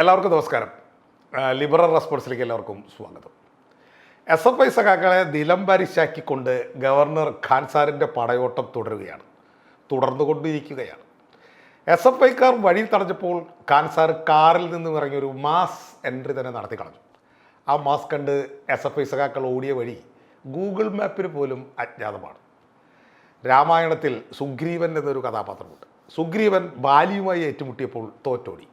എല്ലാവർക്കും നമസ്കാരം. ലിബറൽ റെസ്പോൺസിലേക്ക് എല്ലാവർക്കും സ്വാഗതം. എസ് എഫ് ഐ സഖാക്കളെ നിലംബരിശാക്കിക്കൊണ്ട് ഗവർണർ ഖാൻ സാറിന്റെ പടയോട്ടം തുടരുകയാണ്. തുടർന്നുകൊണ്ടിരിക്കുകയാണ്. എസ് എഫ് ഐക്കാർ വഴി തടഞ്ഞപ്പോൾ ഖാൻ സാർ കാറിൽ നിന്നും ഇറങ്ങിയൊരു മാസ് എൻട്രി തന്നെ നടത്തി കളഞ്ഞു. ആ മാസ് കണ്ട് എസ് എഫ് ഐ സഖാക്കൾ ഓടിയ വഴി ഗൂഗിൾ മാപ്പിന് പോലും അജ്ഞാതമാണ്. രാമായണത്തിൽ സുഗ്രീവൻ എന്നൊരു കഥാപാത്രമുണ്ട്. സുഗ്രീവൻ ബാലിയുമായി ഏറ്റുമുട്ടിയപ്പോൾ തോറ്റോടി.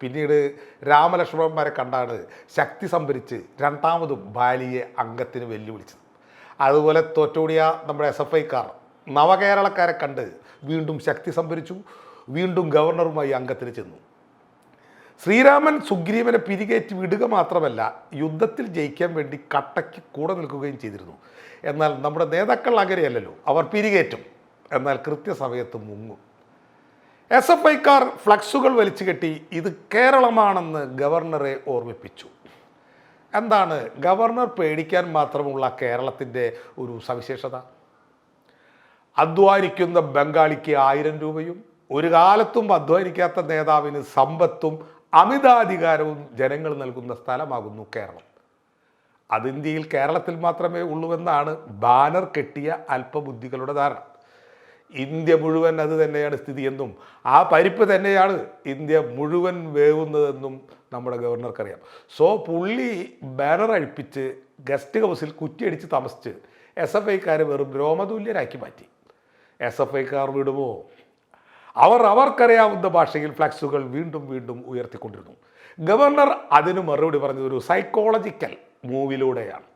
പിന്നീട് രാമലക്ഷ്മണന്മാരെ കണ്ടാണ് ശക്തി സംഭരിച്ച് രണ്ടാമതും ബാലിയെ അംഗത്തിന് വെല്ലുവിളിച്ചത്. അതുപോലെ തോറ്റോടിയ നമ്മുടെ എസ് എഫ് ഐക്കാർ നവകേരളക്കാരെ കണ്ട് വീണ്ടും ശക്തി സംഭരിച്ചു വീണ്ടും ഗവർണറുമായി അംഗത്തിന് ചെന്നു. ശ്രീരാമൻ സുഗ്രീവനെ പിരികേറ്റി വിടുക മാത്രമല്ല യുദ്ധത്തിൽ ജയിക്കാൻ വേണ്ടി കട്ടയ്ക്ക് കൂടെ നിൽക്കുകയും ചെയ്തിരുന്നു. എന്നാൽ നമ്മുടെ നേതാക്കൾ അങ്ങനെയല്ലല്ലോ അവർ പിരികേറ്റും. എന്നാൽ കൃത്യസമയത്ത് മുങ്ങും. എസ് എഫ് ഐക്കാർ ഫ്ലക്സുകൾ വലിച്ചു കെട്ടി ഇത് കേരളമാണെന്ന് ഗവർണറെ ഓർമ്മിപ്പിച്ചു. എന്താണ് ഗവർണർ പേടിക്കാൻ മാത്രമുള്ള കേരളത്തിന്റെ ഒരു സവിശേഷത? അധ്വാനിക്കുന്ന ബംഗാളിക്ക് ആയിരം രൂപയും ഒരു കാലത്തും അധ്വാനിക്കാത്ത നേതാവിന് സമ്പത്തും അമിതാധികാരവും ജനങ്ങൾ നൽകുന്ന സ്ഥലമാകുന്നു കേരളം. അത് ഇന്ത്യയിൽ കേരളത്തിൽ മാത്രമേ ഉള്ളൂവെന്നാണ് ബാനർ കെട്ടിയ അല്പബുദ്ധികളുടെ ധാരണ. ഇന്ത്യ മുഴുവൻ അത് തന്നെയാണ് സ്ഥിതിയെന്നും ആ പരിപ്പ് തന്നെയാണ് ഇന്ത്യ മുഴുവൻ വേവുന്നതെന്നും നമ്മുടെ ഗവർണർക്കറിയാം. സോ പുള്ളി ബാനർ അഴിപ്പിച്ച് ഗസ്റ്റ് ഹൗസിൽ കുറ്റിയടിച്ച് താമസിച്ച് എസ് എഫ് ഐക്കാരെ വെറും രോമതുല്യരാക്കി മാറ്റി. എസ് എഫ് ഐക്കാർ വിടുമോ? അവർ അവർക്കറിയാവുന്ന ഭാഷയിൽ ഫ്ലക്സുകൾ വീണ്ടും വീണ്ടും ഉയർത്തിക്കൊണ്ടിരുന്നു. ഗവർണർ അതിന് മറുപടി പറഞ്ഞത് ഒരു സൈക്കോളജിക്കൽ മൂവിലൂടെയാണ്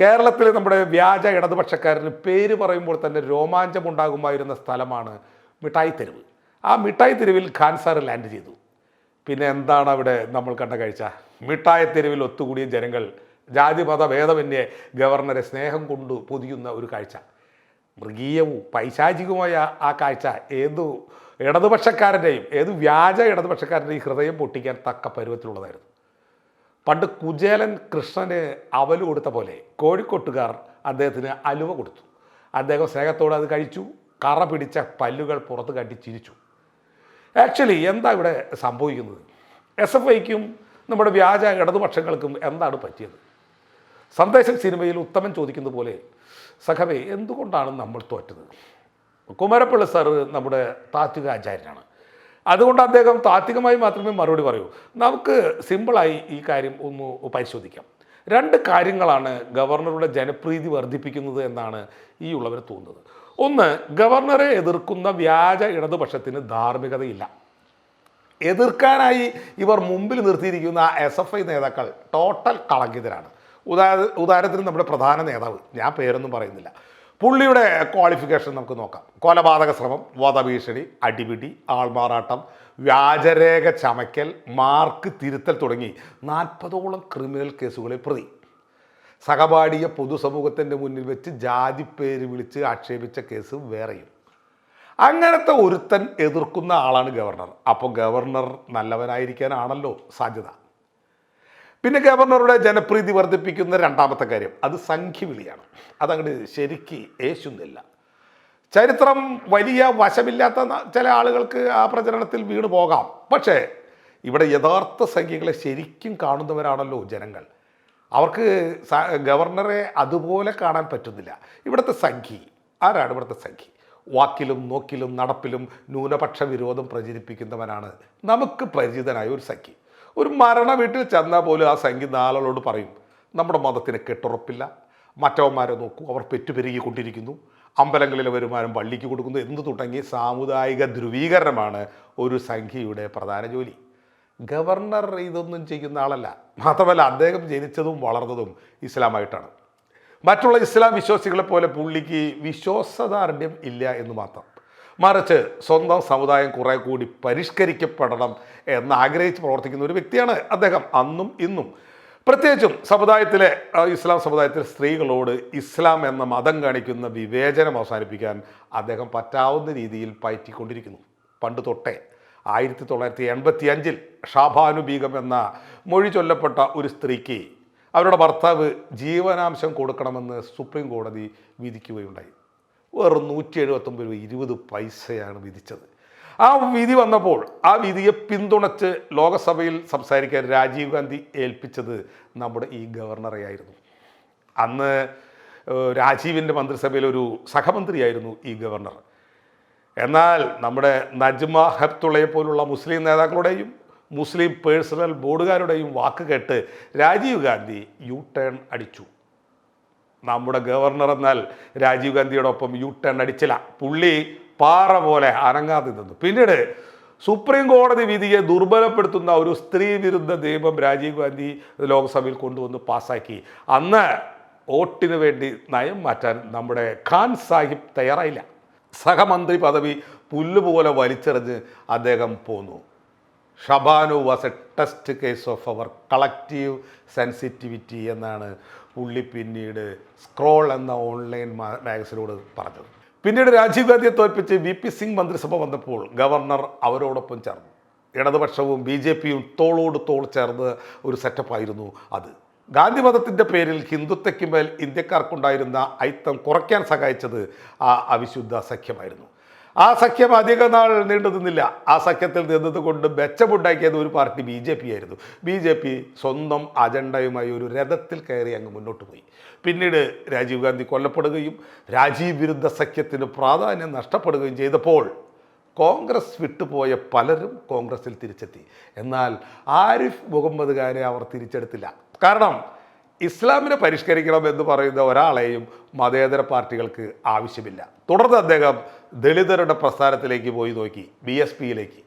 കേരളത്തിലെ നമ്മുടെ വ്യാജ ഇടതുപക്ഷക്കാരന് പേര് പറയുമ്പോൾ തന്നെ രോമാഞ്ചമുണ്ടാകുമായിരുന്ന സ്ഥലമാണ് മിഠായി തെരുവ്. ആ മിഠായി തെരുവിൽ ഖാൻ ലാൻഡ് ചെയ്തു. പിന്നെ എന്താണ് അവിടെ നമ്മൾ കണ്ട കാഴ്ച? മിഠായി തെരുവിൽ ഒത്തുകൂടിയ ജനങ്ങൾ ജാതിമത ഭേദമന്യേ ഗവർണറെ സ്നേഹം കൊണ്ട് പൊതിയുന്ന ഒരു കാഴ്ച. മൃഗീയവും പൈശാചികവുമായ ആ കാഴ്ച. ഏതു ഇടതുപക്ഷക്കാരന്റെയും ഏത് വ്യാജ ഇടതുപക്ഷക്കാരന്റെയും ഹൃദയം പൊട്ടിക്കാൻ തക്ക പരുവത്തിലുള്ളതായിരുന്നു. പണ്ട് കുചേലൻ കൃഷ്ണന് അവൽ കൊടുത്ത പോലെ കോഴിക്കോട്ടുകാർ അദ്ദേഹത്തിന് അലുവ കൊടുത്തു. അദ്ദേഹം സ്നേഹത്തോടെ അത് കഴിച്ചു കറ പിടിച്ച പല്ലുകൾ പുറത്ത് കാട്ടി ചിരിച്ചു. ആക്ച്വലി എന്താ ഇവിടെ സംഭവിക്കുന്നത്? എസ് എഫ് ഐക്കും നമ്മുടെ വ്യാജ ഇടതുപക്ഷങ്ങൾക്കും എന്താണ് പറ്റിയത്? സന്ദേശം സിനിമയിൽ ഉത്തമൻ ചോദിക്കുന്ന പോലെ സഖവേ എന്തുകൊണ്ടാണ് നമ്മൾ തോറ്റത്? കുമരപ്പള്ളി സാറ് നമ്മുടെ താത്വിക ആചാര്യനാണ്. അതുകൊണ്ട് അദ്ദേഹം താത്വികമായി മാത്രമേ മറുപടി പറയൂ. നമുക്ക് സിമ്പിളായി ഈ കാര്യം ഒന്ന് പരിശോധിക്കാം. രണ്ട് കാര്യങ്ങളാണ് ഗവർണറുടെ ജനപ്രീതി വർദ്ധിപ്പിക്കുന്നത് എന്നാണ് ഈ ഉള്ളവർ തോന്നുന്നത്. ഒന്ന് ഗവർണറെ എതിർക്കുന്ന വ്യാജ ഇടതുപക്ഷത്തിന് ധാർമ്മികതയില്ല. എതിർക്കാനായി ഇവർ മുമ്പിൽ നിർത്തിയിരിക്കുന്ന എസ് എഫ് ഐ നേതാക്കൾ ടോട്ടൽ കളങ്കിതരാണ്. ഉദാ ഉദാഹരണത്തിന് നമ്മുടെ പ്രധാന നേതാവ് ഞാൻ പേരൊന്നും പറയുന്നില്ല. പുള്ളിയുടെ ക്വാളിഫിക്കേഷൻ നമുക്ക് നോക്കാം. കൊലപാതക ശ്രമം വധഭീഷണി അടിപിടി ആൾമാറാട്ടം വ്യാജരേഖ ചമയ്ക്കൽ മാർക്ക് തിരുത്തൽ തുടങ്ങി നാൽപ്പതോളം ക്രിമിനൽ കേസുകളിൽ പ്രതി. സഹപാഠിയ പൊതുസമൂഹത്തിന്റെ മുന്നിൽ വെച്ച് ജാതിപ്പേര് വിളിച്ച് ആക്ഷേപിച്ച കേസ് വേറെയും. അങ്ങനത്തെ ഒരുത്തൻ എതിർക്കുന്ന ആളാണ് ഗവർണർ. അപ്പോൾ ഗവർണർ നല്ലവനായിരിക്കാനാണല്ലോ സാധ്യത. പിന്നെ ഗവർണറുടെ ജനപ്രീതി വർദ്ധിപ്പിക്കുന്ന രണ്ടാമത്തെ കാര്യം അത് സംഖ്യവിളിയാണ്. അതങ്ങോട്ട് ശരിക്ക് യേശുന്നില്ല ചരിത്രം വലിയ വശമില്ലാത്ത ചില ആളുകൾക്ക് ആ പ്രചരണത്തിൽ വീണ് പോകാം. പക്ഷേ ഇവിടെ യഥാർത്ഥ സംഖ്യകളെ ശരിക്കും കാണുന്നവരാണല്ലോ ജനങ്ങൾ. അവർക്ക് ഗവർണറെ അതുപോലെ കാണാൻ പറ്റുന്നില്ല. ഇവിടുത്തെ സംഖ്യ ആരാണ് ഇവിടുത്തെ സംഖ്യ? വാക്കിലും നോക്കിലും നടപ്പിലും ന്യൂനപക്ഷ വിരോധം പ്രചരിപ്പിക്കുന്നവനാണ്. നമുക്ക് പരിചിതനായ ഒരു സംഖ്യ. ഒരു മരണ വീട്ടിൽ ചെന്നാൽ പോലും ആ സംഖ്യ ആളുകളോട് പറയും നമ്മുടെ മതത്തിന് കെട്ടുറപ്പില്ല. മറ്റവന്മാരെ നോക്കൂ അവർ പെറ്റുപെരുകിക്കൊണ്ടിരിക്കുന്നു. അമ്പലങ്ങളിലെ വരുമാനം പള്ളിക്ക് കൊടുക്കുന്നു. എന്ന് തുടങ്ങി സാമുദായിക ധ്രുവീകരണമാണ് ഒരു സംഖ്യയുടെ പ്രധാന ജോലി. ഗവർണർ ഇതൊന്നും ചെയ്യുന്ന ആളല്ല. മാത്രമല്ല അദ്ദേഹം ജനിച്ചതും വളർന്നതും ഇസ്ലാമായിട്ടാണ്. മറ്റുള്ള ഇസ്ലാം വിശ്വാസികളെ പോലെ പുള്ളിക്ക് വിശ്വാസദാർഢ്യം ഇല്ല എന്ന് മാത്രം. മറിച്ച് സ്വന്തം സമുദായം കുറെ കൂടി പരിഷ്കരിക്കപ്പെടണം എന്ന് ആഗ്രഹിച്ച് പ്രവർത്തിക്കുന്ന ഒരു വ്യക്തിയാണ് അദ്ദേഹം അന്നും ഇന്നും. പ്രത്യേകിച്ചും സമുദായത്തിലെ ഇസ്ലാം സമുദായത്തിലെ സ്ത്രീകളോട് ഇസ്ലാം എന്ന മതം കാണിക്കുന്ന വിവേചനം അവസാനിപ്പിക്കാൻ അദ്ദേഹം പറ്റാവുന്ന രീതിയിൽ പയറ്റിക്കൊണ്ടിരിക്കുന്നു. പണ്ട് തൊട്ടേ ആയിരത്തി തൊള്ളായിരത്തി എൺപത്തി അഞ്ചിൽ ഷാബാനു ബീഗം എന്ന മൊഴി ചൊല്ലപ്പെട്ട ഒരു സ്ത്രീക്ക് അവരുടെ ഭർത്താവ് ജീവനാംശം കൊടുക്കണമെന്ന് സുപ്രീം കോടതി വിധിക്കുകയുണ്ടായി. വെറും നൂറ്റി എഴുപത്തൊമ്പത് രൂപ ഇരുപത് പൈസയാണ് വിധിച്ചത്. ആ വിധി വന്നപ്പോൾ ആ വിധിയെ പിന്തുണച്ച് ലോകസഭയിൽ സംസാരിക്കാൻ രാജീവ് ഗാന്ധി ഏൽപ്പിച്ചത് നമ്മുടെ ഈ ഗവർണറെയായിരുന്നു. അന്ന് രാജീവിന്റെ മന്ത്രിസഭയിൽ ഒരു സഹമന്ത്രിയായിരുന്നു ഈ ഗവർണർ. എന്നാൽ നമ്മുടെ നജ്മ ഹെപ്തുള്ളയെ പോലുള്ള മുസ്ലിം നേതാക്കളുടെയും മുസ്ലിം പേഴ്സണൽ ബോർഡുകാരുടെയും വാക്ക് കേട്ട് രാജീവ് ഗാന്ധി യു ടേൺ അടിച്ചു. നമ്മുടെ ഗവർണർ എന്നാൽ രാജീവ് ഗാന്ധിയോടൊപ്പം യു ടേൺ അടിച്ചില്ല. പുള്ളി പാറ പോലെ അനങ്ങാതെ നിന്നു. പിന്നീട് സുപ്രീം കോടതി വിധിയെ ദുർബലപ്പെടുത്തുന്ന ഒരു സ്ത്രീ വിരുദ്ധ നിയമം രാജീവ് ഗാന്ധി ലോക്സഭയിൽ കൊണ്ടുവന്ന് പാസ്സാക്കി. അന്ന് വോട്ടിന് വേണ്ടി നയം മാറ്റാൻ നമ്മുടെ ഖാൻ സാഹിബ് തയ്യാറായില്ല. സഹമന്ത്രി പദവി പുല്ലുപോലെ വലിച്ചെറിഞ്ഞ് അദ്ദേഹം പോന്നു. Shah Bano was a test case of our collective sensitivity എന്നാണ് പുള്ളി പിന്നീട് സ്ക്രോൾ എന്ന ഓൺലൈൻ മാഗസിനോട് പറഞ്ഞത്. പിന്നീട് രാജീവ് ഗാന്ധിയെ തോൽപ്പിച്ച് വി പി സിംഗ് മന്ത്രിസഭ വന്നപ്പോൾ ഗവർണർ അവരോടൊപ്പം ചേർന്നു. ഇടതുപക്ഷവും ബി ജെ പിയും തോളോട് തോൾ ചേർന്ന് ഒരു സെറ്റപ്പായിരുന്നു അത്. ഗാന്ധി മതത്തിന്റെ പേരിൽ ഹിന്ദുത്വയ്ക്ക് മേൽ ഇന്ത്യക്കാർക്കുണ്ടായിരുന്ന ഐത്തം കുറയ്ക്കാൻ സഹായിച്ചത് ആ അവിശുദ്ധ സഖ്യമായിരുന്നു. ആ സഖ്യം അധിക നാൾ നീണ്ടു നിന്നില്ല. ആ സഖ്യത്തിൽ നിന്നതുകൊണ്ട് മെച്ചമുണ്ടാക്കിയത് ഒരു പാർട്ടി ബി ജെ പി ആയിരുന്നു. ബി ജെ പി സ്വന്തം അജണ്ടയുമായി ഒരു രഥത്തിൽ കയറി അങ്ങ് മുന്നോട്ട് പോയി. പിന്നീട് രാജീവ് ഗാന്ധി കൊല്ലപ്പെടുകയും രാജീവ് വിരുദ്ധ സഖ്യത്തിന് പ്രാധാന്യം നഷ്ടപ്പെടുകയും ചെയ്തപ്പോൾ കോൺഗ്രസ് വിട്ടുപോയ പലരും കോൺഗ്രസിൽ തിരിച്ചെത്തി. എന്നാൽ ആരിഫ് മുഹമ്മദ് ഖാനെ അവർ തിരിച്ചെടുത്തില്ല. കാരണം ഇസ്ലാമിനെ പരിഷ്കരിക്കണം എന്ന് പറയുന്ന ഒരാളെയും മതേതര പാർട്ടികൾക്ക് ആവശ്യമില്ല. തുടർന്ന് അദ്ദേഹം ദളിതരുടെ പ്രസ്ഥാനത്തിലേക്ക് പോയി നോക്കി ബി എസ് പിയിലേക്ക്.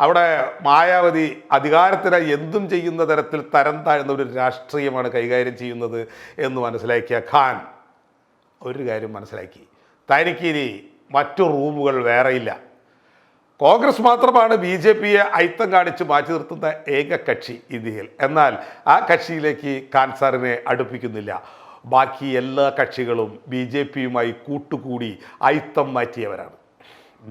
അവിടെ മായാവതി അധികാരത്തിന് എന്തും ചെയ്യുന്ന തരത്തിൽ തരം താഴ്ന്ന ഒരു രാഷ്ട്രീയമാണ് കൈകാര്യം ചെയ്യുന്നത് എന്ന് മനസ്സിലാക്കിയ ഖാൻ ഒരു കാര്യം മനസ്സിലാക്കി. തനിക്കിനി മറ്റു റൂമുകൾ വേറെയില്ല കോൺഗ്രസ് മാത്രമാണ് ബി ജെ പിയെ ഐത്തം കാണിച്ച് മാറ്റി നിർത്തുന്ന ഏക കക്ഷി ഇന്ത്യയിൽ. എന്നാൽ ആ കക്ഷിയിലേക്ക് കാൻസാറിനെ അടുപ്പിക്കുന്നില്ല. ബാക്കി എല്ലാ കക്ഷികളും ബി ജെ പിയുമായി കൂട്ടുകൂടി അയിത്തം മാറ്റിയവരാണ്.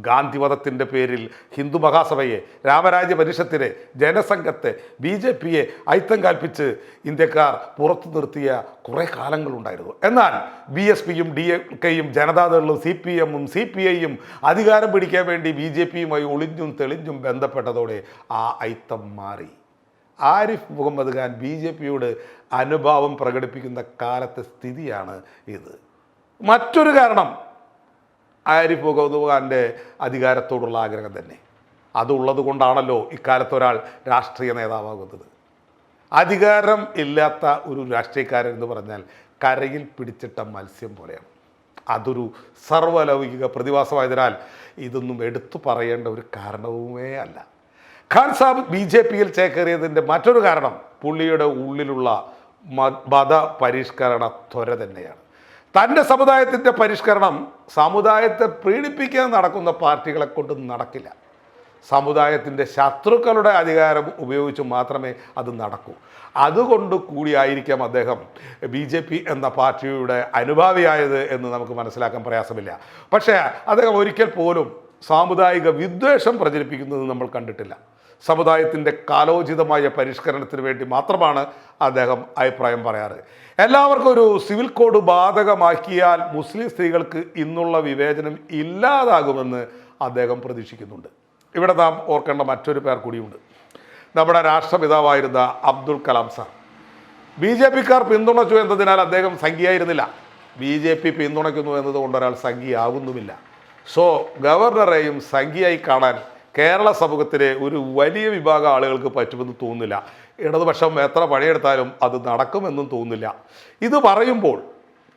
ഗാന്ധിമതത്തിന്റെ പേരിൽ ഹിന്ദു മഹാസഭയെ രാമരാജ്യ പരിഷത്തിനെ ജനസംഘത്തെ ബി ജെ പിയെ ഐത്തം കൽപ്പിച്ച് ഇന്ത്യക്കാർ പുറത്തു നിർത്തിയ കുറേ കാലങ്ങളുണ്ടായിരുന്നു. എന്നാൽ ബി എസ് പിയും ഡി എ കെയും ജനതാദളും സി പി എമ്മും സി പി ഐയും അധികാരം പിടിക്കാൻ വേണ്ടി ബി ജെ പിയുമായി ഒളിഞ്ഞും തെളിഞ്ഞും ബന്ധപ്പെട്ടതോടെ ആ ഐത്തം മാറി. ആരിഫ് മുഹമ്മദ് ഖാൻ ബി ജെ പിയോട് അനുഭാവം പ്രകടിപ്പിക്കുന്ന കാലത്തെ സ്ഥിതിയാണ് ഇത്. മറ്റൊരു കാരണം ആരിഫ് മുഹമ്മദ് അധികാരത്തോടുള്ള ആഗ്രഹം തന്നെ. അതുള്ളത് കൊണ്ടാണല്ലോ ഇക്കാലത്ത് ഒരാൾ രാഷ്ട്രീയ നേതാവാകുന്നത്. അധികാരം ഇല്ലാത്ത ഒരു രാഷ്ട്രീയക്കാരൻ എന്ന് പറഞ്ഞാൽ കരയിൽ പിടിച്ചിട്ട മത്സ്യം പോലെയാണ്. അതൊരു സർവലൗകിക പ്രതിഭാസമായതിനാൽ ഇതൊന്നും എടുത്തു പറയേണ്ട ഒരു കാരണവുമേ അല്ല. ഖാൻ സാബ് ബി ജെ പിയിൽ ചേക്കേറിയതിന്റെ മറ്റൊരു കാരണം പുള്ളിയുടെ ഉള്ളിലുള്ള മത പരിഷ്കരണ ത്വര തന്നെയാണ്. തന്റെ സമുദായത്തിന്റെ പരിഷ്കരണം സമുദായത്തെ പ്രീണിപ്പിക്കാൻ നടക്കുന്ന പാർട്ടികളെ കൊണ്ട് നടക്കില്ല. സമുദായത്തിന്റെ ശത്രുക്കളുടെ അധികാരം ഉപയോഗിച്ച് മാത്രമേ അത് നടക്കൂ. അതുകൊണ്ട് കൂടിയായിരിക്കാം അദ്ദേഹം ബി ജെ പി എന്ന പാർട്ടിയുടെ അനുഭാവിയായത് എന്ന് നമുക്ക് മനസ്സിലാക്കാൻ പ്രയാസമില്ല. പക്ഷേ അദ്ദേഹം ഒരിക്കൽ പോലും സാമുദായിക വിദ്വേഷം പ്രചരിപ്പിക്കുന്നത് നമ്മൾ കണ്ടിട്ടില്ല. സമുദായത്തിന്റെ കാലോചിതമായ പരിഷ്കരണത്തിന് വേണ്ടി മാത്രമാണ് അദ്ദേഹം അഭിപ്രായം പറയാറ്. എല്ലാവർക്കും ഒരു സിവിൽ കോഡ് ബാധകമാക്കിയാൽ മുസ്ലിം സ്ത്രീകൾക്ക് ഇന്നുള്ള വിവേചനം ഇല്ലാതാകുമെന്ന് അദ്ദേഹം പ്രതീക്ഷിക്കുന്നുണ്ട്. ഇവിടെ നാം ഓർക്കേണ്ട മറ്റൊരു പേർ കൂടിയുണ്ട്. നമ്മുടെ രാഷ്ട്രപിതാവായിരുന്ന Abdul Kalam sir. B J പിക്കാർ പിന്തുണച്ചു എന്നതിനാൽ അദ്ദേഹം സംഖ്യയായിരുന്നില്ല. ബി ജെ പി പിന്തുണയ്ക്കുന്നു എന്നതുകൊണ്ട് ഒരാൾ സംഖ്യയാകുന്നുമില്ല. സോ ഗവർണറെയും സംഖ്യയായി കാണാൻ കേരള സമൂഹത്തിലെ ഒരു വലിയ വിഭാഗം ആളുകൾക്ക് പറ്റുമെന്ന് തോന്നുന്നില്ല. ഇടതുപക്ഷം എത്ര പണിയെടുത്താലും അത് നടക്കുമെന്നും തോന്നുന്നില്ല. ഇത് പറയുമ്പോൾ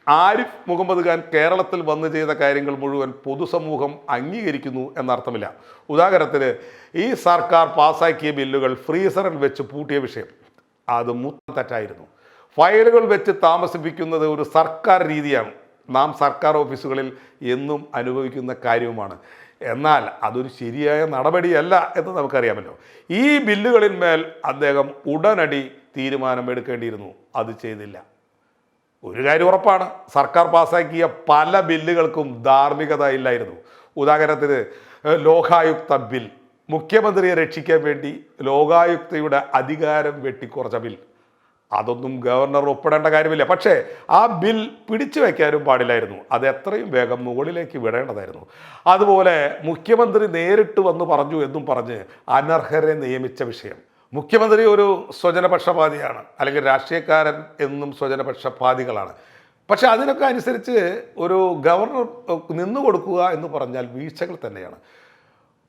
ആരിഫ് മുഹമ്മദ് ഖാൻ കേരളത്തിൽ വന്ന് ചെയ്ത കാര്യങ്ങൾ മുഴുവൻ പൊതുസമൂഹം അംഗീകരിക്കുന്നു എന്നർത്ഥമില്ല. ഉദാഹരണത്തിന് ഈ സർക്കാർ പാസാക്കിയ ബില്ലുകൾ ഫ്രീസറിൽ വെച്ച് പൂട്ടിയ വിഷയം. അത് മുത്തം തെറ്റായിരുന്നു. ഫയലുകൾ വെച്ച് താമസിപ്പിക്കുന്നത് ഒരു സർക്കാർ രീതിയാണ്. നാം സർക്കാർ ഓഫീസുകളിൽ എന്നും അനുഭവിക്കുന്ന കാര്യവുമാണ്. എന്നാൽ അതൊരു ശരിയായ നടപടിയല്ല എന്ന് നമുക്കറിയാമല്ലോ. ഈ ബില്ലുകളിന്മേൽ അദ്ദേഹം ഉടനടി തീരുമാനമെടുക്കേണ്ടിയിരുന്നു. അത് ചെയ്തില്ല. ഒരു കാര്യം ഉറപ്പാണ്. സർക്കാർ പാസാക്കിയ പല ബില്ലുകൾക്കും ധാർമ്മികത ഇല്ലായിരുന്നു. ഉദാഹരണത്തിന് ലോകായുക്ത ബിൽ. മുഖ്യമന്ത്രിയെ രക്ഷിക്കാൻ വേണ്ടി ലോകായുക്തയുടെ അധികാരം വെട്ടിക്കുറച്ച ബിൽ. അതൊന്നും ഗവർണർ ഒപ്പിടേണ്ട കാര്യമില്ല. പക്ഷേ ആ ബിൽ പിടിച്ചു വയ്ക്കാനും പാടില്ലായിരുന്നു. അത് എത്രയും വേഗം മുകളിലേക്ക് വിടേണ്ടതായിരുന്നു. അതുപോലെ മുഖ്യമന്ത്രി നേരിട്ട് വന്ന് പറഞ്ഞു എന്നും പറഞ്ഞ് അനർഹരെ നിയമിച്ച വിഷയം. മുഖ്യമന്ത്രി ഒരു സ്വജനപക്ഷപാതിയാണ് അല്ലെങ്കിൽ രാഷ്ട്രീയക്കാരൻ എന്നും സ്വജനപക്ഷപാതികളാണ്. പക്ഷേ അതിനൊക്കെ അനുസരിച്ച് ഒരു ഗവർണർ നിന്നു കൊടുക്കുക എന്ന് പറഞ്ഞാൽ വീഴ്ചകൾ തന്നെയാണ്.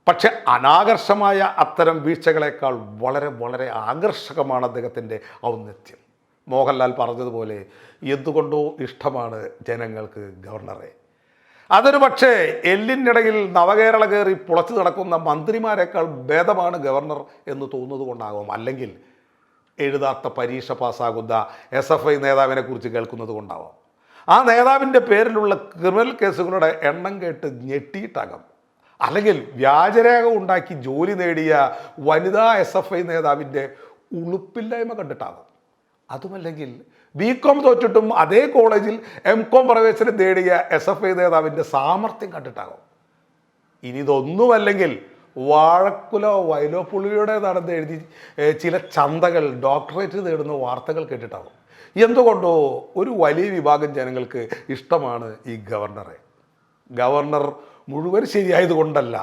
പക്ഷെ അനാകർഷമായ അത്തരം വീഴ്ചകളെക്കാൾ വളരെ വളരെ ആകർഷകമാണ് അദ്ദേഹത്തിന്റെ ഔന്നത്യം. മോഹൻലാൽ പറഞ്ഞതുപോലെ എന്തുകൊണ്ടോ ഇഷ്ടമാണ് ജനങ്ങൾക്ക് ഗവർണറെ. അതൊരു പക്ഷേ എല്ലിനിടയിൽ നവകേരള കയറി പുളച്ചു നടക്കുന്ന മന്ത്രിമാരെക്കാൾ ഭേദമാണ് ഗവർണർ എന്ന് തോന്നുന്നത് കൊണ്ടാകും അല്ലെങ്കിൽ എഴുതാത്ത പരീക്ഷ പാസ്സാകുന്ന എസ് എഫ് ഐ നേതാവിനെ കുറിച്ച് കേൾക്കുന്നത് കൊണ്ടാവാം ആ നേതാവിന്റെ പേരിലുള്ള ക്രിമിനൽ കേസുകളുടെ എണ്ണം കേട്ട് ഞെട്ടിയിട്ടാകാം. അല്ലെങ്കിൽ വ്യാജരേഖ ഉണ്ടാക്കി ജോലി നേടിയ വനിതാ എസ് എഫ് ഐ നേതാവിന്റെ ഉളുപ്പില്ലായ്മ കണ്ടിട്ടാകും. അതുമല്ലെങ്കിൽ ബി കോം തോറ്റിട്ടും അതേ കോളേജിൽ എം കോം പ്രവേശനം നേടിയ എസ് എഫ് ഐ നേതാവിന്റെ സാമർഥ്യം കണ്ടിട്ടാകും. ഇനി ഇതൊന്നുമല്ലെങ്കിൽ വാഴക്കുലോ വയലോ പുള്ളിയുടെ നടന്ന് എഴുതി ചില ചന്തകൾ ഡോക്ടറേറ്റ് നേടുന്ന വാർത്തകൾ കേട്ടിട്ടാകും. എന്തുകൊണ്ടോ ഒരു വലിയ വിഭാഗം ജനങ്ങൾക്ക് ഇഷ്ടമാണ് ഈ ഗവർണറെ. ഗവർണർ മുഴുവൻ ശരിയായതുകൊണ്ടല്ല.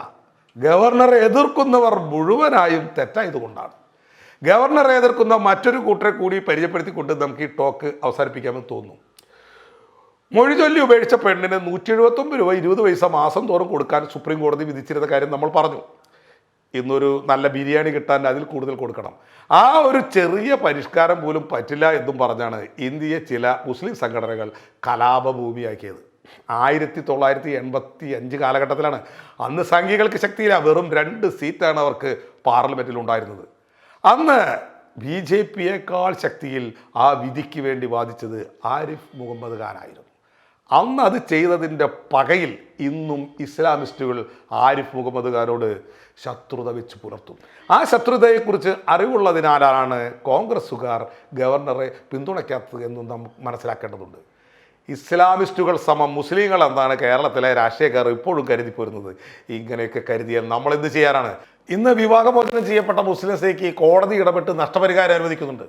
ഗവർണറെ എതിർക്കുന്നവർ മുഴുവനായും തെറ്റായതുകൊണ്ടാണ്. ഗവർണറെ എതിർക്കുന്ന മറ്റൊരു കൂട്ടരെ കൂടി പരിചയപ്പെടുത്തിക്കൊണ്ട് നമുക്ക് ഈ ടോക്ക് അവസാനിപ്പിക്കാമെന്ന് തോന്നുന്നു. മൊഴി ചൊല്ലി ഉപേക്ഷിച്ച പെണ്ണിന് നൂറ്റി എഴുപത്തൊമ്പത് രൂപ ഇരുപത് പൈസ മാസം തോറും കൊടുക്കാൻ സുപ്രീം കോടതി വിധിച്ചിരുന്ന കാര്യം നമ്മൾ പറഞ്ഞു. ഇന്നൊരു നല്ല ബിരിയാണി കിട്ടാൻ അതിൽ കൂടുതൽ കൊടുക്കണം. ആ ഒരു ചെറിയ പരിഷ്കാരം പോലും പറ്റില്ല എന്നും പറഞ്ഞാണ് ഇന്ത്യയെ ചില മുസ്ലിം സംഘടനകൾ കലാപഭൂമിയാക്കിയത്. ആയിരത്തി തൊള്ളായിരത്തി എൺപത്തി അഞ്ച് കാലഘട്ടത്തിലാണ്. അന്ന് സംഘികൾക്ക് ശക്തിയില്ല. വെറും രണ്ട് സീറ്റാണ് അവർക്ക് പാർലമെന്റിൽ ഉണ്ടായിരുന്നത് അന്ന് ബി ജെ പിയേക്കാൾ ശക്തിയിൽ ആ വിധിക്ക് വേണ്ടി വാദിച്ചത് ആരിഫ് മുഹമ്മദ് ഖാനായിരുന്നു. അന്ന് അത് ചെയ്തതിന്റെ പകയിൽ ഇന്നും ഇസ്ലാമിസ്റ്റുകൾ ആരിഫ് മുഹമ്മദ് ഖാനോട് ശത്രുത വെച്ച് പുലർത്തും. ആ ശത്രുതയെക്കുറിച്ച് അറിവുള്ളതിനാലാണ് കോൺഗ്രസ്സുകാർ ഗവർണറെ പിന്തുണയ്ക്കാത്തത് എന്നും മനസ്സിലാക്കേണ്ടതുണ്ട്. ഇസ്ലാമിസ്റ്റുകൾ സമം മുസ്ലിങ്ങൾ എന്നാണ് കേരളത്തിലെ രാഷ്ട്രീയക്കാർ ഇപ്പോഴും കരുതി പോരുന്നത്. ഇങ്ങനെയൊക്കെ കരുതിയാൽ നമ്മൾ എന്ത് ചെയ്യാനാണ്? ഇന്ന് വിവാഹമോചനം ചെയ്യപ്പെട്ട മുസ്ലിം സ്ത്രീക്ക് കോടതി ഇടപെട്ട് നഷ്ടപരിഹാരം അനുവദിക്കുന്നുണ്ട്.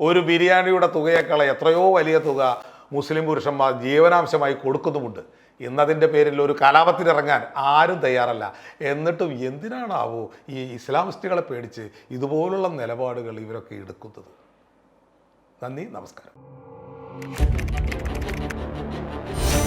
ഒരു ബിരിയാണിയുടെ തുകയേക്കാൾ എത്രയോ വലിയ തുക മുസ്ലിം പുരുഷന്മാർ ജീവനാംശമായി കൊടുക്കുന്നുമുണ്ട്. ഇന്നതിന്റെ പേരിൽ ഒരു കലാപത്തിനിറങ്ങാൻ ആരും തയ്യാറല്ല. എന്നിട്ടും എന്തിനാണാവോ ഈ ഇസ്ലാമിസ്റ്റുകളെ പേടിച്ച് ഇതുപോലുള്ള നിലപാടുകൾ ഇവരൊക്കെ എടുക്കുന്നത്? നന്ദി നമസ്കാരം. Música